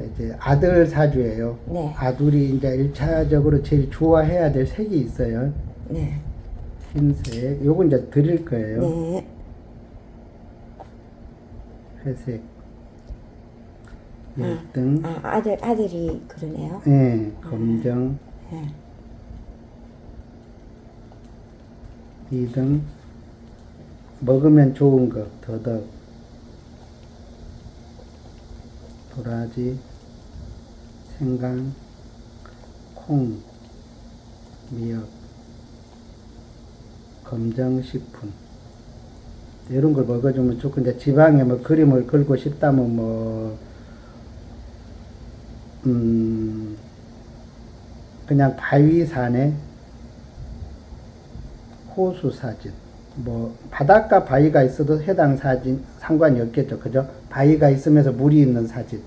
이제 아들 사주예요. 네. 아들이 이제 일차적으로 제일 좋아해야 될 색이 있어요. 네. 흰색. 요거 이제 드릴 거예요. 네. 회색. 1등. 아, 아들, 아들이 그러네요. 예, 검정. 네. 2등. 먹으면 좋은 거, 더덕. 도라지, 생강, 콩, 미역, 검정식품. 이런 걸 먹어주면 좋고, 이제 지방에 뭐 그림을 걸고 싶다면 뭐, 음, 그냥 바위산에 호수 사진, 뭐 바닷가 바위가 있어도 해당 사진 상관이 없겠죠, 그죠? 바위가 있으면서 물이 있는 사진.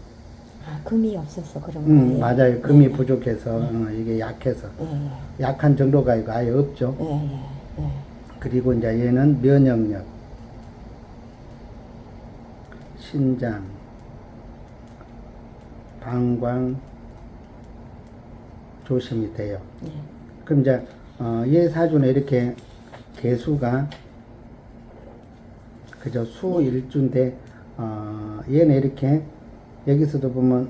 아, 금이 없어서 그런 음, 거예요. 맞아요. 금이 네. 부족해서 어, 이게 약해서 예, 약한 정도가 이거 아예 없죠. 예, 예, 예. 그리고 이제 얘는 면역력, 신장, 방광 조심이 돼요. 예. 그럼 이제 어, 얘 사주는 이렇게 개수가 그저 수 일주인데 어, 얘는 이렇게 여기서도 보면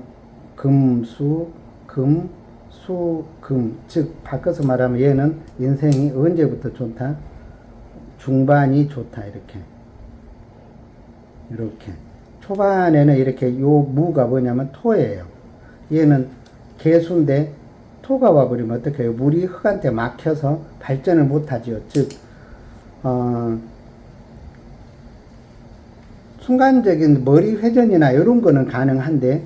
금 수 금 수, 금, 즉, 바꿔서 말하면 얘는 인생이 언제부터 좋다? 중반이 좋다, 이렇게. 이렇게. 초반에는 이렇게 요 무가 뭐냐면 토예요. 얘는 개수인데 토가 와버리면 어떡해요? 물이 흙한테 막혀서 발전을 못하지요. 즉, 어, 순간적인 머리 회전이나 이런 거는 가능한데,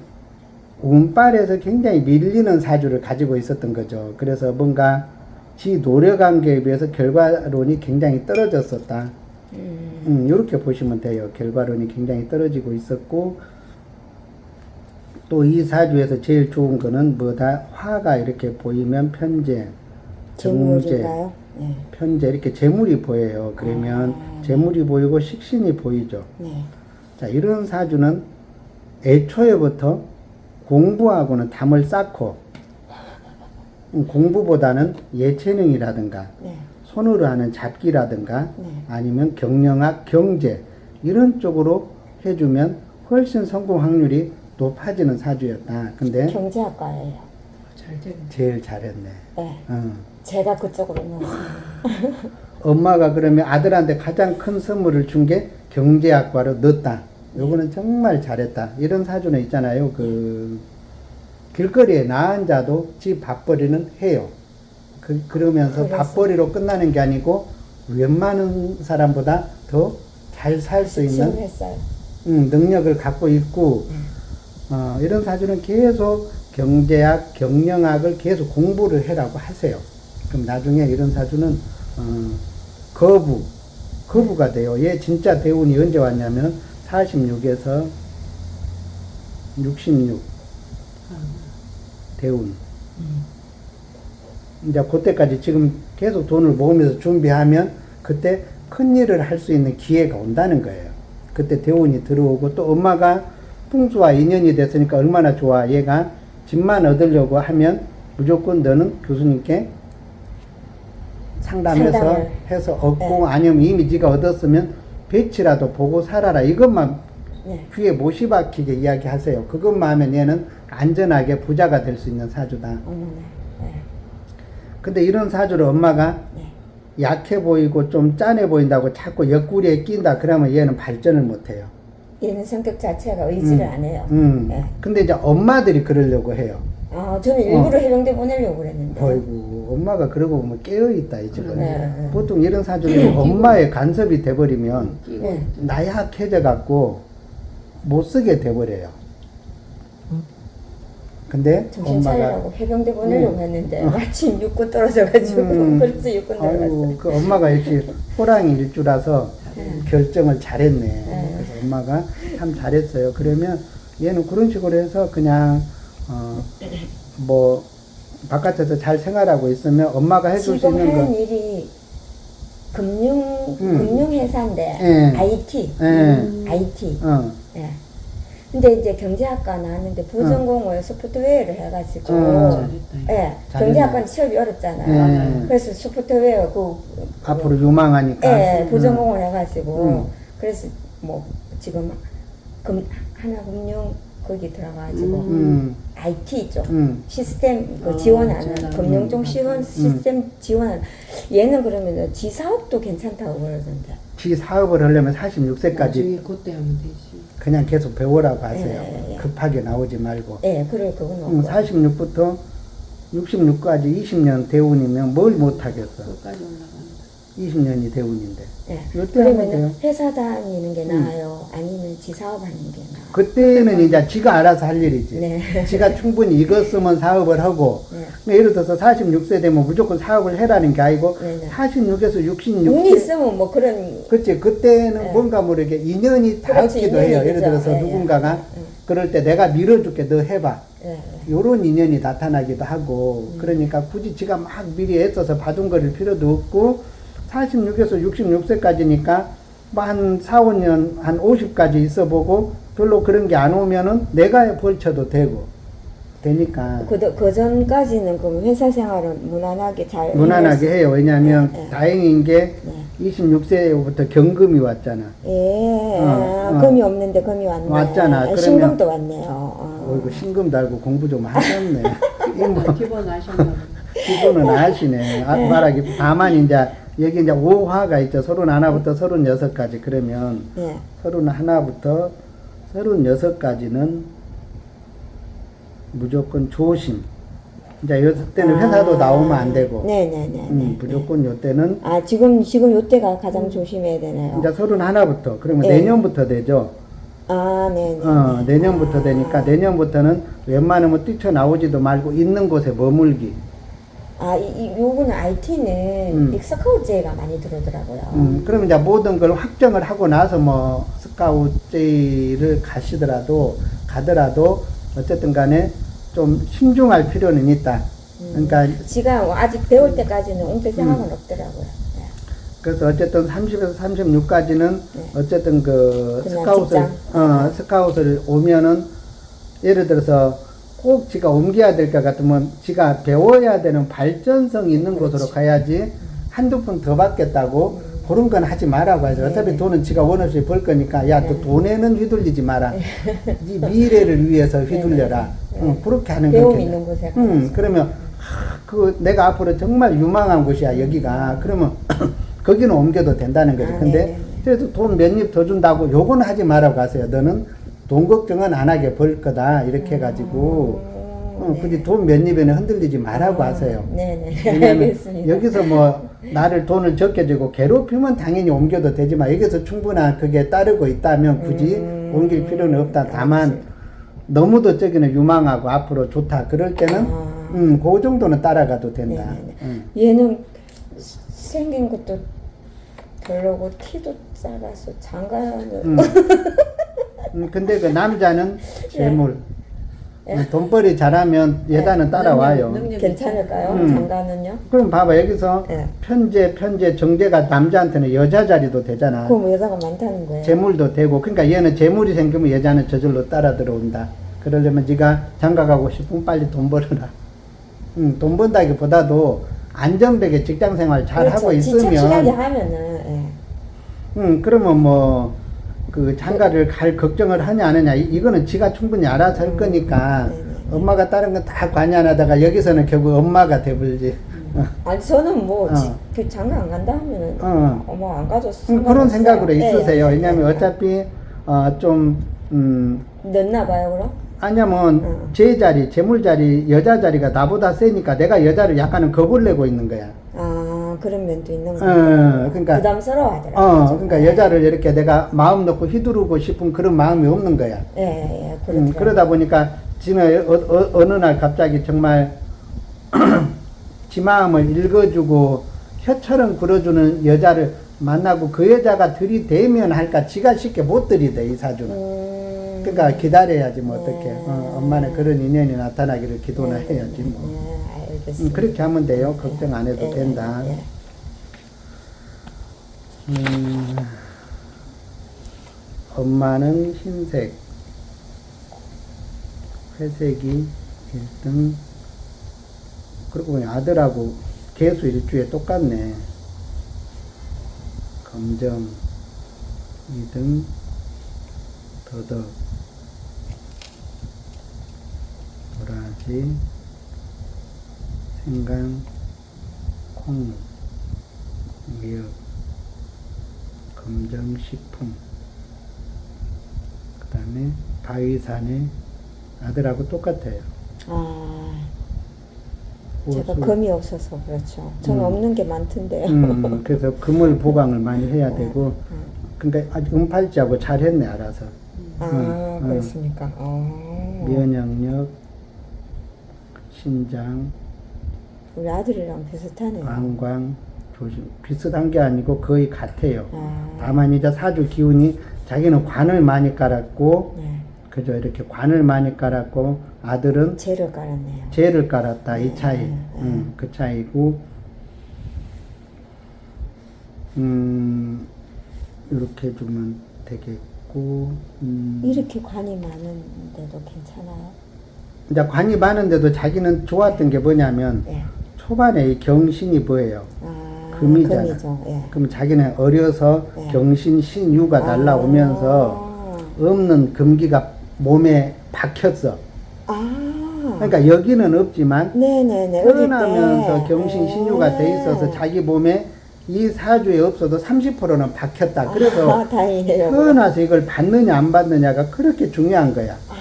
운빨에서 굉장히 밀리는 사주를 가지고 있었던 거죠. 그래서 뭔가 지 노력한 게 비해서 결과론이 굉장히 떨어졌었다. 음, 음, 이렇게 보시면 돼요. 결과론이 굉장히 떨어지고 있었고, 또 이 사주에서 제일 좋은 거는 뭐다? 화가 이렇게 보이면 편재, 재물인가요? 예. 편재 이렇게 재물이 보여요. 그러면 아. 재물이 보이고 식신이 보이죠. 네. 자, 이런 사주는 애초에부터 공부하고는 담을 쌓고, 음, 공부보다는 예체능이라든가, 네. 손으로 하는 잡기라든가, 네. 아니면 경영학, 경제, 이런 쪽으로 해주면 훨씬 성공 확률이 높아지는 사주였다. 근데 경제학과예요. 제일 잘했네. 네. 어. 제가 그쪽으로 넣었습니다. 엄마가 그러면 아들한테 가장 큰 선물을 준 게 경제학과로 넣었다. 요거는 정말 잘했다. 이런 사주는 있잖아요. 그 길거리에 나 앉아도 지 밥벌이는 해요. 그, 그러면서 그래서. 밥벌이로 끝나는 게 아니고 웬만한 사람보다 더 잘 살 수 있는. 음, 능력을 갖고 있고 어, 이런 사주는 계속 경제학, 경영학을 계속 공부를 해라고 하세요. 그럼 나중에 이런 사주는 어, 거부, 거부가 돼요. 얘 진짜 대운이 언제 왔냐면 46에서 66 대운. 이제 그때까지 지금 계속 돈을 모으면서 준비하면 그때 큰 일을 할 수 있는 기회가 온다는 거예요. 그때 대운이 들어오고 또 엄마가 풍수와 인연이 됐으니까 얼마나 좋아. 얘가 집만 얻으려고 하면 무조건 너는 교수님께 상담해서 상담을. 해서 얻고 네. 아니면 이미 네가 얻었으면 배치라도 보고 살아라. 이것만 네. 귀에 못이 박히게 이야기하세요. 그것만 하면 얘는 안전하게 부자가 될 수 있는 사주다. 어머네. 네. 근데 이런 사주를 엄마가 네. 약해 보이고 좀 짠해 보인다고 자꾸 옆구리에 낀다. 그러면 얘는 발전을 못 해요. 얘는 성격 자체가 의지를 안 해요. 음. 네. 근데 이제 엄마들이 그러려고 해요. 아, 저는 일부러 해병대 보내려고 그랬는데. 어이구, 엄마가 그러고 보면 깨어 있다, 이 집은. 네, 네. 보통 이런 사주는 엄마의 간섭이 돼버리면 네. 나약해져 갖고 못 쓰게 돼버려요. 근데 정신 엄마가 차리라고 해병대 보내려고 음. 했는데 마침 육군 떨어져가지고 음. 그래서 육군 아이고, 들어갔어요. 그 엄마가 역시 호랑이 일주라서 네. 결정을 잘했네. 네. 그래서 엄마가 참 잘했어요. 그러면 얘는 그런 식으로 해서 그냥 어 뭐 바깥에서 잘 생활하고 있으면 엄마가 해줄 수 지금 있는 하는 거. 일이 금융 음. 금융 회사인데 예. IT 예. IT 어. 예. 근데 이제 경제학과 나왔는데 부전공을 소프트웨어를 해가지고 어. 잘했다. 예, 잘했네. 경제학과는 취업이 어렵잖아요. 네. 그래서 소프트웨어 그 앞으로 유망하니까. 예, 부전공을 해가지고 음. 그래서 뭐 지금 금 하나금융 거기 들어가가지고 음, IT 쪽 음. 시스템 그 어, 지원하는 잘하네. 금융 쪽 음. 시원 시스템 지원하는 얘는 그러면 지 사업도 괜찮다고 그러던데. 지 사업을 하려면 46세까지 나중에 그때 하면 되지. 그냥 계속 배우라고 하세요. 예, 예. 급하게 나오지 말고. 예, 그럴 그건 없고. 음, 46부터 66까지 20년 대운이면 뭘 못하겠어. 끝까지 올라간다. 20년이 대운인데. 하면 그러면. 회사 다니는 게 음. 나아요? 아니면 지 사업하는 게 나아요? 그때는 이제 지가 알아서 할 일이지. 네. 지가 충분히 쓰면 사업을 하고, 네. 뭐 예를 들어서 46세 되면 무조건 사업을 해라는 게 아니고, 네, 네. 46에서 운이 66세. 있으면 뭐 그런 그치, 그때는 네. 뭔가 모르게 인연이 닿기도 해요. 예를. 들어서 예, 예. 누군가가 예. 그럴 때 내가 밀어줄게, 너 해봐. 예, 예. 요런 인연이 나타나기도 하고, 음. 그러니까 굳이 지가 막 미리 애써서 봐준 거릴 필요도 없고, 46에서 66세까지니까 뭐 한 4, 5년, 한 50까지 있어 보고, 별로 그런 게 안 오면은 내가 벌쳐도 되고, 되니까. 그, 그 전까지는 그럼 회사 생활은 무난하게 잘 무난하게 해요. 왜냐하면 네, 네. 다행인 게 네. 26세부터 경금이 왔잖아. 예, 어, 아, 어. 금이 없는데 금이 왔네. 왔잖아. 아, 그러면- 신금도 왔네요. 어. 어이구, 신금 달고 공부 좀 하셨네. 기본 아셨나. 기분은 아시네. 아, 말하기. 다만 이제 여기 이제 5화가 있죠. 서른 하나부터 서른 여섯까지. 그러면 예. 서른 하나부터 서른 여섯까지는 무조건 조심. 이제 요 때는 회사도 아, 나오면 안 되고. 네네네. 음, 무조건 요 때는 아 지금 지금 요때가 가장 조심해야 되네요. 이제 서른 하나부터. 그러면 네. 내년부터 되죠. 아 네네. 어, 내년부터 되니까 내년부터는 웬만하면 뛰쳐나오지도 말고 있는 곳에 머물기. 아, 이, 이 요거는 IT는 음. 익스카우트제가 많이 들어오더라고요. 음, 그럼 이제 모든 걸 확정을 하고 나서 뭐 스카우트제를 가시더라도 가더라도 어쨌든 간에 좀 신중할 필요는 있다. 그러니까 지가 아직 배울 때까지는 옹태 생각은 없더라고요. 네. 그래서 어쨌든 30에서 36까지는 네. 어쨌든 그 스카웃을 직장. 어, 스카웃을 오면은 예를 들어서 꼭 지가 옮겨야 될 것 같으면 지가 배워야 되는 발전성 있는 곳으로 가야지 한두 푼 더 받겠다고 그런 건 하지 말라고 하죠. 어차피 네. 돈은 지가 원 없이 벌 거니까 야, 또 네. 돈에는 휘둘리지 마라. 네 미래를 위해서 휘둘려라. 네. 응, 그렇게 하는 배움 거겠네. 있는 곳에 음, 가서. 그러면 하, 그 내가 앞으로 정말 유망한 곳이야 여기가. 그러면 거기는 옮겨도 된다는 거죠. 아, 근데 네네네. 그래도 돈 몇 입 더 준다고 요거는 하지 말라고 하세요. 너는 돈 걱정은 안 하게 벌 거다 이렇게 해가지고 음, 어, 네. 굳이 돈 몇 입에는 흔들리지 말라고 하세요. 네네. 왜냐면 알겠습니다. 여기서 뭐 나를 돈을 적게 주고 괴롭히면 당연히 옮겨도 되지만 여기서 충분한 그게 따르고 있다면 굳이 음, 옮길 필요는 없다. 다만 너무도 저기는 유망하고 앞으로 좋다. 그럴 때는 아. 음, 그 정도는 따라가도 된다. 네네네. 음. 얘는 생긴 것도 별로고 티도 작아서 장가는 음. 음, 근데 그 남자는 재물. 예. 음, 돈벌이 잘하면 여자는 따라와요. 능력- 괜찮을까요? 음. 장가는요? 그럼 봐봐 여기서 예. 편제 편제 정제가 남자한테는 여자 자리도 되잖아. 그럼 여자가 많다는 거예요. 재물도 되고 그러니까 얘는 재물이 생기면 여자는 저절로 따라 들어온다. 그러려면 네가 장가 가고 싶으면 빨리 돈 벌어라. 음, 돈 번다기보다도 안전하게 직장 생활 잘 하고 그렇죠. 지착실하게 있으면 하면은 예. 음, 그러면 뭐 그 장가를 갈 걱정을 하냐 안 하냐 이- 이거는 지가 충분히 알아서 할 거니까 네네. 엄마가 다른 건 다 관여 안 하다가 여기서는 결국 엄마가 돼버리지. 어. 아니 저는 뭐 어. 지, 그 장가 안 간다 하면은 어. 어머 안 가도 음, 그런 생각으로 예, 있으세요. 예, 예, 왜냐하면 예. 어차피 어, 좀 음, 늦나 봐요 그럼? 아냐면 응. 제 자리, 재물 자리, 여자 자리가 나보다 세니까 내가 여자를 약간은 겁을 내고 있는 거야. 아 그런 면도 있는 어, 거예요. 그러니까 부담스러워하더라고요. 어, 좀. 그러니까 여자를 이렇게 내가 마음 놓고 휘두르고 싶은 그런 마음이 없는 거야. 예, 예, 음, 그렇죠. 그러다 보니까 지는 어, 어, 어느 날 갑자기 정말 지 마음을 읽어주고 혀처럼 굴어주는 여자를 만나고 그 여자가 들이대면 할까 지가 쉽게 못 들이대 이 사주는. 음, 그러니까 기다려야지 뭐 어떻게. 네. 어, 엄마는 그런 인연이 나타나기를 기도나 네, 해야지 뭐. 예, 알겠습니다. 음, 그렇게 하면 돼요. 걱정 안 해도 예, 된다. 예, 예. 음, 엄마는 흰색, 회색이 1등. 그리고 보니 아들하고 개수 일주에 똑같네. 검정 2등. 더덕. 도라지. 생강. 콩. 미역. 검정식품. 그 다음에 바위산의 아들하고 똑같아요. 아, 제가 호수. 금이 없어서 그렇죠. 저는 음. 없는 게 많던데요. 음, 그래서 금을 보강을 많이 해야 네. 되고, 음. 그러니까 아주 음팔지하고 잘했네, 알아서. 아, 음, 음. 그렇습니까? 어. 면역력, 신장, 우리 아들이랑 비슷하네요. 관광, 조심. 비슷한 게 아니고 거의 같아요. 아, 다만 이제 사주 기운이 자기는 관을 많이 깔았고, 네. 그죠? 이렇게 관을 많이 깔았고, 아들은 재를 깔았네요. 재를 깔았다 이 차이 음, 음. 음, 그 차이고 음 이렇게 주면 되겠고 음, 이렇게 관이 많은데도 괜찮아요? 이제 관이 많은데도 자기는 좋았던 게 뭐냐면 예. 초반에 이 경신이 뭐예요 아, 금이잖아. 금이죠. 예. 그럼 자기는 어려서 네. 경신 신유가 날라오면서 아, 없는 금기가 몸에 박혔어 아. 그러니까 여기는 없지만 네네네. 어릴 때. 태어나면서 경신 신유가 돼 있어서 네. 자기 몸에 이 사주에 없어도 30%는 박혔다. 그래서 아, 다행이네요. 태어나서 이걸 받느냐 안 받느냐가 그렇게 중요한 거야. 아,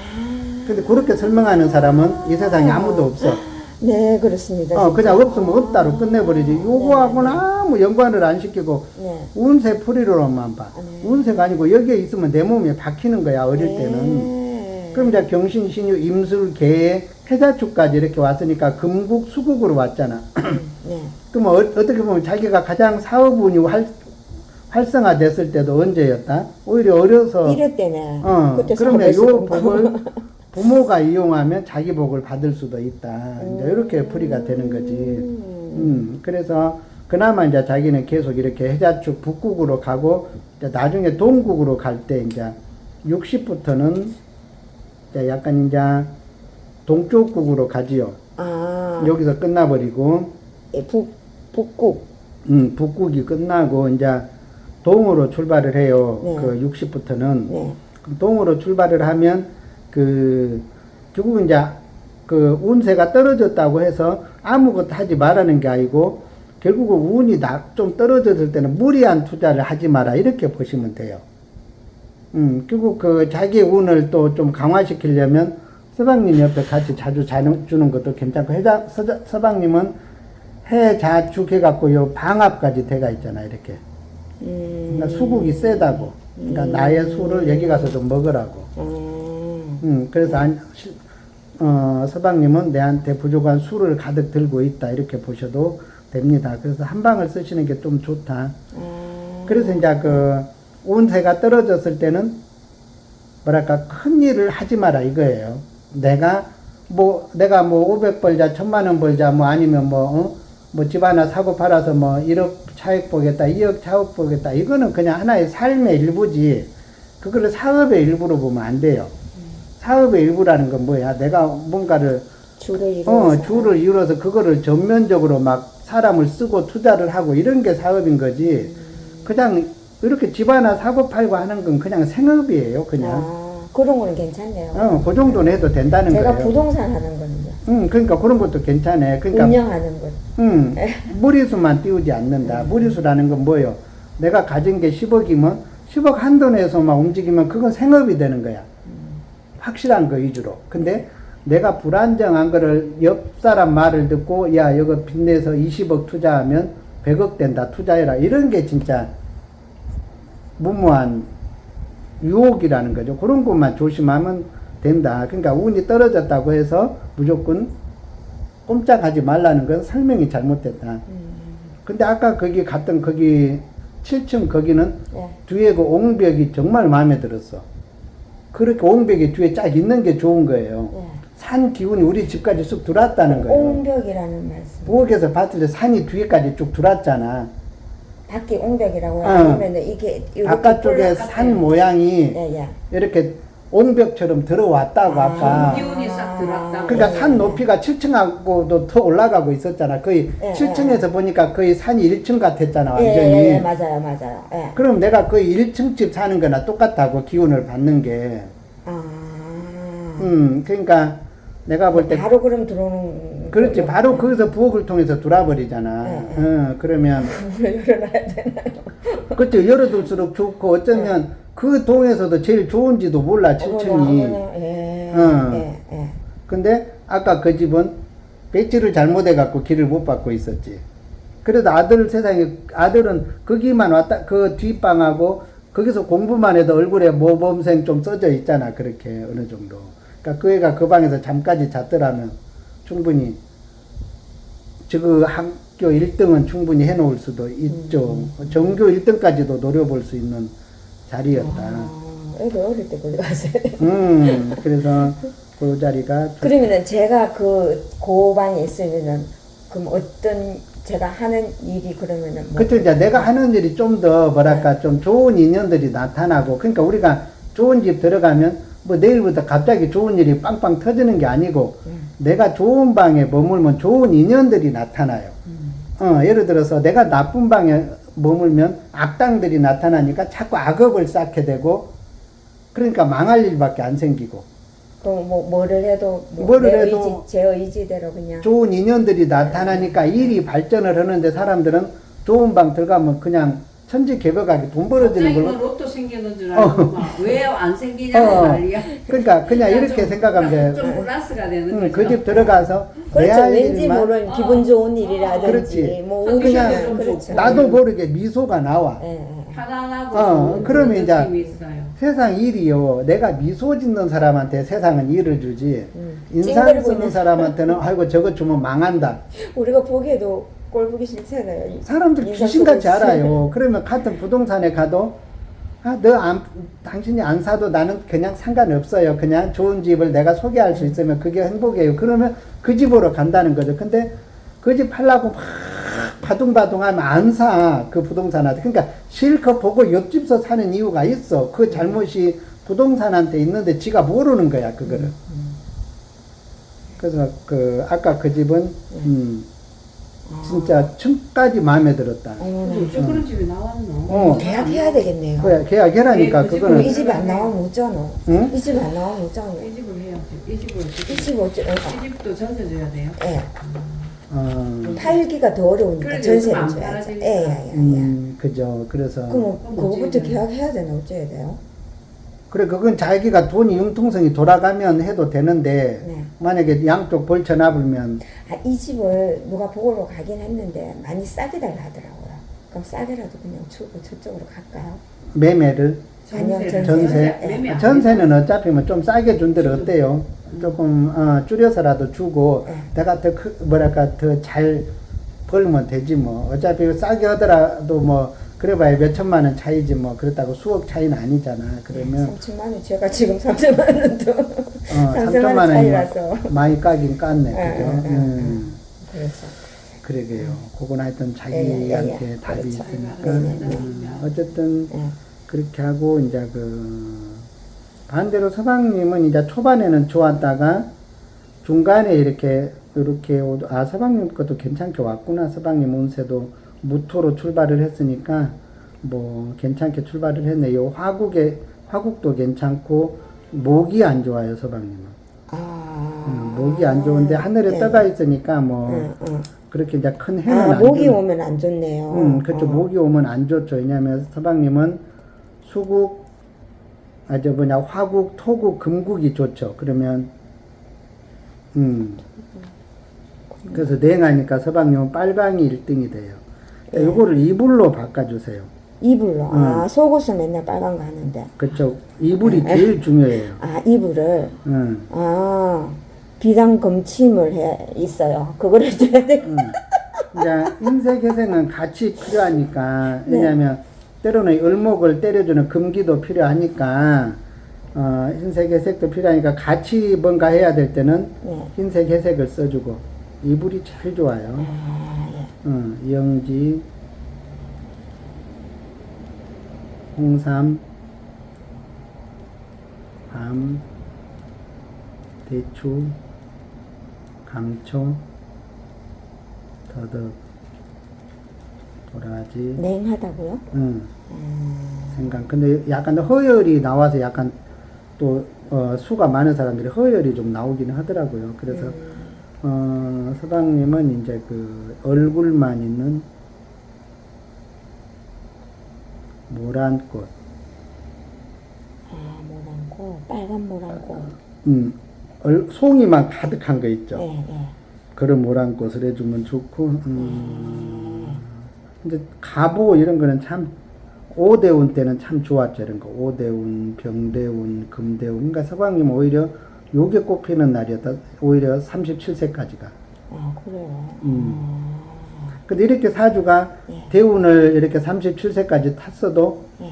근데 그렇게 설명하는 사람은 이 세상에 아무도 없어. 네, 그렇습니다. 어. 그냥 없으면 없다로 끝내버리지. 요거하고는 아무 연관을 안 시키고 네. 운세 풀이로만 봐. 네. 운세가 아니고 여기에 있으면 내 몸에 박히는 거야, 어릴 때는. 네. 그럼 이제 경신, 신유, 임술, 개의 해자축까지 이렇게 왔으니까 금국, 수국으로 왔잖아. 네. 그럼 어, 어떻게 보면 자기가 가장 사업운이 활, 활성화됐을 때도 언제였다? 오히려 어려서 이럴 때네. 어, 그때 그러면 요 복을 부모가 이용하면 자기 복을 받을 수도 있다. 이제 이렇게 풀이가 되는 거지. 음. 음, 그래서 그나마 이제 자기는 계속 이렇게 해자축 북국으로 가고 이제 나중에 동국으로 갈 때 이제 60부터는 이제 약간 이제 동쪽 국으로 가지요. 아, 여기서 끝나버리고 예, 북, 북국. 음, 북국이 끝나고 이제 동으로 출발을 해요. 네. 그 60부터는. 네. 그럼 동으로 출발을 하면 그 결국 이제 그 운세가 떨어졌다고 해서 아무것도 하지 말라는 게 아니고 결국은 운이 나, 좀 떨어졌을 때는 무리한 투자를 하지 마라 이렇게 보시면 돼요. 음, 결국 그 자기 운을 또 좀 강화시키려면 서방님 옆에 같이 자주 자는, 주는 것도 괜찮고 해자, 서, 서방님은 해자축 해갖고 요 방압까지 돼가 있잖아 이렇게. 음. 그러니까 수국이 세다고. 그러니까 나의 수를 여기 가서 좀 먹으라고. 음. 음, 그래서 안, 시- 어, 서방님은 내한테 부족한 수를 가득 들고 있다 이렇게 보셔도 됩니다. 그래서 한 방을 쓰시는 게 좀 좋다. 음. 그래서 이제 그 운세가 떨어졌을 때는 뭐랄까 큰 일을 하지 마라 이거예요. 내가 뭐 내가 뭐 500 벌자, 1000만 원 벌자, 뭐 아니면 뭐 어? 뭐집 하나 사고 팔아서 뭐 1억 차익 보겠다, 2억 차익 보겠다. 이거는 그냥 하나의 삶의 일부지. 그거를 사업의 일부로 보면 안 돼요. 사업의 일부라는 건 뭐야? 내가 뭔가를 줄을 이루어서. 어, 주를 이뤄서 그거를 전면적으로 막 사람을 쓰고 투자를 하고 이런 게 사업인 거지. 그냥 이렇게 집 하나 사고 팔고 하는 건 그냥 생업이에요, 그냥. 아, 그런 거는 괜찮네요. 어, 그 정도는 해도 된다는 제가 거예요. 부동산 하는 거는요. 응, 그러니까 그런 것도 괜찮아. 그러니까, 운영하는 거. 응, 무리수만 띄우지 않는다. 무리수라는 건 뭐예요? 내가 가진 게 10억이면 10억 한도 내에서만 움직이면 그건 생업이 되는 거야. 확실한 거 위주로. 근데 내가 불안정한 거를 옆 사람 말을 듣고 야 이거 빚내서 20억 투자하면 100억 된다 투자해라 이런 게 진짜 무모한 유혹이라는 거죠. 그런 것만 조심하면 된다. 그러니까 운이 떨어졌다고 해서 무조건 꼼짝하지 말라는 건 설명이 잘못됐다. 음. 근데 아까 거기 갔던 거기 7층 거기는 네. 뒤에 그 옹벽이 정말 마음에 들었어. 그렇게 옹벽이 뒤에 쫙 있는 게 좋은 거예요. 네. 산 기운이 우리 집까지 쑥 들어왔다는 거예요. 옹벽이라는 말씀. 부엌에서 봤을 때 산이 뒤에까지 쭉 들어왔잖아. 밖에 옹벽이라고 어. 하면 이게 이렇게 바깥쪽에 산 모양이 예, 예. 이렇게 옹벽처럼 들어왔다고 아. 아까. 기운이 싹 들었다고. 그러니까 예, 산 예. 높이가 7층하고도 더 올라가고 있었잖아. 거의 예, 7층에서 보니까 거의 산이 1층 같았잖아, 예, 완전히. 예, 예, 맞아요, 맞아요. 예. 그럼 내가 거의 1층 집 사는 거나 똑같다고 기운을 받는 게. 아. 음, 그러니까 내가 볼 때 바로 그럼 들어오는. 그렇지. 거- 바로 거기서 부엌을 통해서 돌아버리잖아. 네, 어, 그러면 문을 열어놔야 되나요? 그렇죠. 열어둘수록 좋고 어쩌면 그 동에서도 제일 좋은지도 몰라, 7층이. 어머나, 예. 어. 예, 예. 근데 아까 그 집은 배지를 잘못해 갖고 길을 못 받고 있었지. 그래도 아들 세상에 아들은 거기만 왔다 그 뒷방하고 거기서 공부만 해도 얼굴에 모범생 좀 써져 있잖아 그렇게 어느 정도. 그러니까 그 애가 그 방에서 잠까지 잤더라면 충분히 저그 학교 1등은 충분히 해놓을 수도 있죠. 전교 1등까지도 노려볼 수 있는 자리였다. 아, 애도 어릴 때 돼. 음, 그래서 그 자리가 좋- 그러면은 제가 그 고방에 있으면은 그럼 어떤 제가 하는 일이 그러면은 뭐 그때 이제 내가 하는 일이 좀 더 뭐랄까 좀 좋은 인연들이 나타나고 그러니까 우리가 좋은 집 들어가면 뭐 내일부터 갑자기 좋은 일이 빵빵 터지는 게 아니고 음. 내가 좋은 방에 머물면 좋은 인연들이 나타나요. 음. 어, 예를 들어서 내가 나쁜 방에 머물면 악당들이 나타나니까 자꾸 악업을 쌓게 되고 그러니까 망할 일밖에 안 생기고. 그럼 뭐 뭐를 해도 뭐 뭐를 내 해도 의지, 제 의지대로 그냥. 좋은 인연들이 나타나니까 일이 발전을 하는데 사람들은 좋은 방 들어가면 그냥 천지 개벽하게 돈 벌어지는 갑자기 걸로 뭐 로또 생기는 줄 알고 왜안 생기냐고 어. 난리야. 그러니까 그냥 이렇게 좀- 생각하면 돼. 좀 플러스가 되는 응, 거죠. 그 집 들어가서 내 그렇죠 할 왠지 일만 모르는 어. 기분 좋은 어. 일이라든지 그렇지. 뭐 그냥 좀 그렇죠. 나도 모르게 미소가 나와. 예, 예. 편안하고 어, 좋은 그러면 그런 이제 느낌이 있어요. 세상 일이요. 내가 미소 짓는 사람한테 세상은 일을 주지. 음. 인상 찡그리고 쓰는 있는 사람한테는 아이고 저거 주면 망한다. 우리가 보기에도 꼴 보기 싫잖아요. 이- 사람들 귀신같이 알아요. 그러면 같은 부동산에 가도 아, 너 안, 당신이 안 사도 나는 그냥 상관없어요. 그냥 좋은 집을 내가 소개할 수 있으면 그게 행복이에요. 그러면 그 집으로 간다는 거죠. 근데 그 집 팔라고 막 바둥바둥 하면 안 사. 그 부동산한테. 그러니까 실컷 보고 옆집서 사는 이유가 있어. 그 잘못이 부동산한테 있는데 지가 모르는 거야, 그거를. 그래서 그, 아까 그 집은, 음, 진짜 층까지 마음에 들었다. 어머나. 저 그런 집이 나왔노. 어. 계약해야 되겠네요. 그래, 계약해라니까, 네, 그 그럼 이 그거는. 집이 안 나오면 못 자노. 응? 이 집이 안 나오면 못 자노. 이 집을 해야지. 이 집을 이집 어째? 어, 이 집도 전세 줘야 돼요. 예. 어, 팔기가 더 어려우니까 전세를 안 줘야죠. 팔아지니까. 예, 예, 예. 예. 음, 그죠. 그래서. 그럼 뭐 그럼 그거부터 어찌 해야 계약해야 되나 어째야 돼요? 그래, 그건 자기가 돈이 융통성이 돌아가면 해도 되는데, 네. 만약에 양쪽 벌쳐놔불면, 아, 이 집을 누가 보러 가긴 했는데 많이 싸게 달라 하더라고요. 그럼 싸게라도 그냥 주고 저쪽으로 갈까요? 매매를, 아니요, 전세. 전세. 매매 안 전세는 어차피 뭐 좀 싸게 준 대로 어때요? 조금, 어, 줄여서라도 주고, 네. 내가 더, 크, 뭐랄까, 더 잘 벌면 되지 뭐. 어차피 싸게 하더라도 뭐, 그래봐야 몇 천만 원 차이지 뭐. 그렇다고 수억 차이는 아니잖아. 그러면, 3천만 원 제가 지금 3천만 원도 어, 3천만 3천만 원 원이 차이라서 뭐 많이 까긴 깠네. 예, 그죠? 예, 예, 음. 그래서 그러게요. 그건 하여튼 예, 예, 자기한테 예. 답이 그렇죠. 있으니까. 네, 네, 네. 음, 어쨌든 예. 그렇게 하고 이제 그 반대로 서방님은 이제 초반에는 좋았다가 중간에 이렇게 이렇게 오- 아 서방님 것도 괜찮게 왔구나. 서방님 운세도 무토로 출발을 했으니까 뭐 괜찮게 출발을 했네요. 화국에 화국도 괜찮고 목이 안 좋아요, 서방님은. 아 음, 목이 안 좋은데 하늘에 네. 떠가 있으니까 뭐 응, 응. 그렇게 이제 큰 해는 아 안 목이 주는- 오면 안 좋네요. 음, 그렇죠. 어. 목이 오면 안 좋죠. 왜냐하면 서방님은 수국, 아, 저 뭐냐, 화국, 토국, 금국이 좋죠. 그러면, 음. 그래서 냉하니까 서방님은 빨강이 1등이 돼요. 네. 요거를 이불로 바꿔주세요. 이불로 아 음. 속옷은 맨날 빨간 거 하는데 그쵸. 이불이 제일 중요해요. 아 이불을 음. 아 비단 검침을 해 있어요. 그거를 해줘야 돼. 음. 이제 흰색 회색은 같이 필요하니까 네. 왜냐하면 때로는 을목을 때려주는 금기도 필요하니까 어, 흰색 회색도 필요하니까 같이 뭔가 해야 될 때는 네. 흰색 회색을 써주고 이불이 제일 좋아요. 아 예. 어, 영지, 홍삼, 밤, 대추, 감초, 더덕, 도라지, 냉하다고요? 응, 음, 생강. 근데 약간 허열이 나와서 약간 또 어, 수가 많은 사람들이 허열이 좀 나오기는 하더라고요. 그래서 음, 어, 서방님은 이제 그 얼굴만 있는 모란꽃, 아, 모란꽃, 빨간 모란꽃. 음, 얼, 송이만 가득한 거 있죠. 네, 네. 그런 모란꽃을 해주면 좋고, 음, 근데 가보 이런 거는 참, 오대운 때는 참 좋았죠. 이런 거. 오대운, 병대운, 금대운. 그러니까 서방님 오히려 요게 꽃피는 날이었다. 오히려 37세까지가. 아, 그래요. 음. 아, 근데 이렇게 사주가 네. 대운을 이렇게 37세까지 탔어도 네.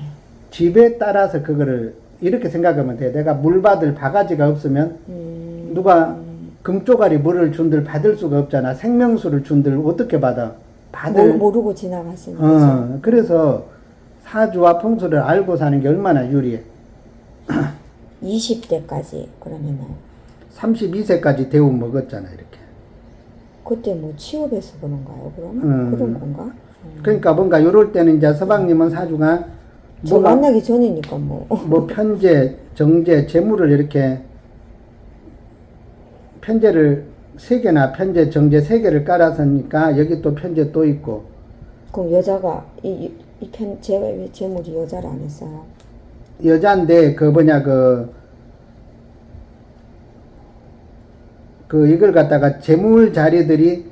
집에 따라서 그거를 이렇게 생각하면 돼. 내가 물 받을 바가지가 없으면 음, 누가 금쪼가리 물을 준들 받을 수가 없잖아. 생명수를 준들 어떻게 받아? 받을. 모, 모르고 지나가시는 거죠. 어, 그래서 사주와 풍수를 알고 사는 게 얼마나 유리해. 20대까지 그러면은 32세까지 대운 먹었잖아, 이렇게. 그때 뭐 취업해서 그런가요? 그러면 음. 그런 건가? 그러니까 뭔가 요럴 때는 이제 서방님은 사주가 저 뭐가 만나기 전이니까 뭐. 뭐 편제, 정제, 재물을 이렇게 편제를 세 개나 편제, 정제 세 개를 깔아서니까 여기 또 편제 또 있고 그럼 여자가 이이편 제 재물이 여자를 안 했어요. 여자인데 그 뭐냐 그, 그 이걸 갖다가 재물 자리들이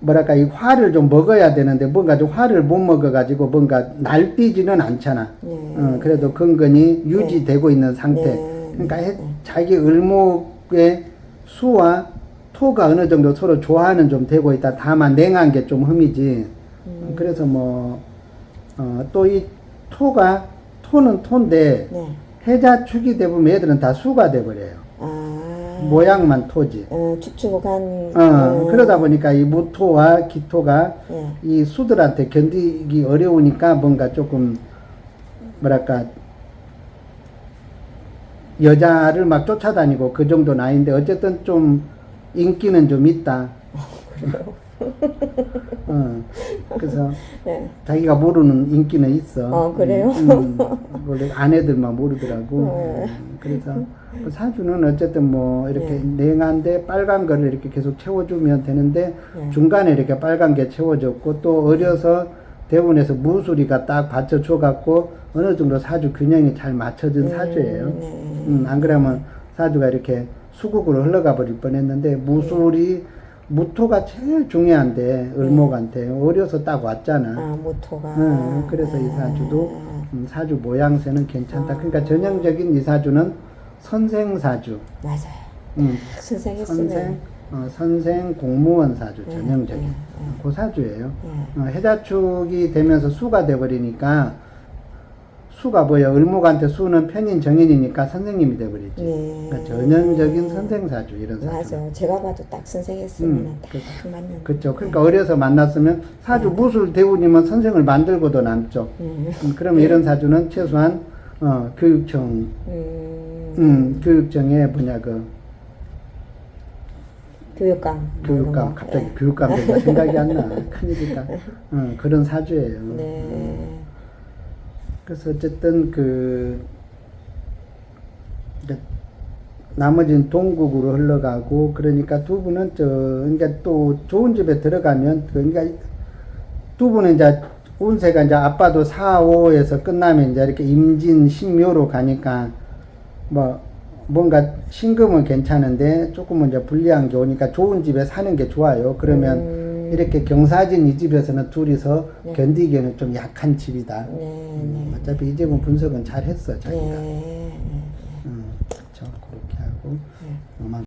뭐랄까 이 화를 좀 먹어야 되는데 뭔가 좀 화를 못 먹어가지고 뭔가 날뛰지는 않잖아. 네. 어, 그래도 근근히 유지되고 있는 상태. 네. 그러니까 해- 네. 자기 을목의 수와 토가 어느 정도 서로 조화는 좀 되고 있다. 다만 냉한 게 좀 흠이지. 음. 그래서 뭐, 어, 또이 토가, 토는 토인데, 네. 해자축이 되면 얘들은 다 수가 돼버려요. 아. 모양만 토지. 어, 축축한. 어, 어, 그러다 보니까 이 무토와 기토가 예. 이 수들한테 견디기 어려우니까 뭔가 조금, 뭐랄까, 여자를 막 쫓아다니고 그 정도 나이인데 어쨌든 좀 인기는 좀 있다. 어, 그래서 네. 자기가 모르는 인기는 있어. 어, 그래요? 음, 음, 원래 아내들만 모르더라고. 네. 음, 그래서 뭐 사주는 어쨌든 뭐 이렇게 네. 냉한데 빨간 거를 이렇게 계속 채워주면 되는데 네. 중간에 이렇게 빨간 게 채워졌고 또 어려서 대운에서 무수리가 딱 받쳐줘 갖고 어느 정도 사주 균형이 잘 맞춰진 사주예요. 네. 음, 안 그러면 사주가 이렇게 수국으로 흘러가 버릴 뻔했는데 무술이 무토가 제일 중요한데 을목한테 어려서 딱 왔잖아. 아, 모토가. 응, 그래서 이 사주도 음, 사주 모양새는 괜찮다. 그러니까 전형적인 이 사주는 선생 사주. 맞아요. 음, 선생했으면. 선생, 어, 선생 공무원 사주 네, 전형적인 네, 어, 그 사주예요. 예. 어, 해자축이 되면서 수가 돼버리니까 수가 뭐야 을목한테 수는 편인 정인이니까 선생님이 돼버리지. 네. 그러니까 전형적인 선생사주 이런 사주. 맞아. 제가 봐도 딱 선생했으면 음, 딱 그- 맞는. 그렇죠. 그러니까 어려서 만났으면 사주 무술 대운이면 선생을 만들고도 남죠. 음. 음, 그러면 이런 사주는 최소한 어, 교육청, 음. 음, 교육청에 뭐냐 그 교육감. 뭐 교육감 거. 갑자기 교육감 되니까 생각이 안 나. 큰일이다. 어, 그런 사주예요. 네. 네. 그래서 어쨌든 그 나머지는 동국으로 흘러가고 그러니까 두 분은 저 그러니까 또 좋은 집에 들어가면 그 그러니까 두 분은 이제 운세가 이제 아빠도 4, 5에서 끝나면 이제 이렇게 임진, 신묘로 가니까 뭐 뭔가 신금은 괜찮은데 조금은 이제 불리한 게 오니까 좋은 집에 사는 게 좋아요. 그러면 음. 이렇게 경사진 이 집에서는 둘이서 네. 견디기에는 좀 약한 집이다. 네, 네. 음, 어차피 이 집은 분석은 잘 했어, 자기가. 네, 네, 네. 음, 저 그렇게 하고, 네. 음,